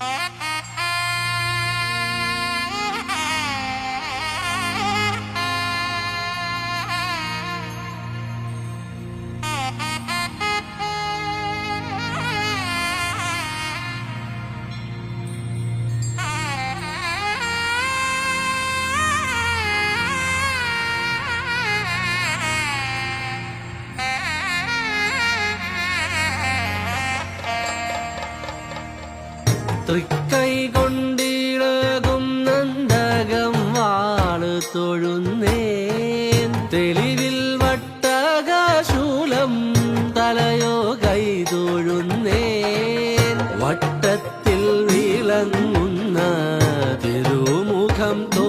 Uh-huh. തൃക്കൈ കൊണ്ടിളകും നന്ദകം വാൾ തൊഴുന്നേൻ. തെളിവിൽ വട്ടകാശൂലം തലയോ കൈ തൊഴുന്നേൻ. വട്ടത്തിൽ വിളങ്ങുന്ന തിരുമുഖം തോ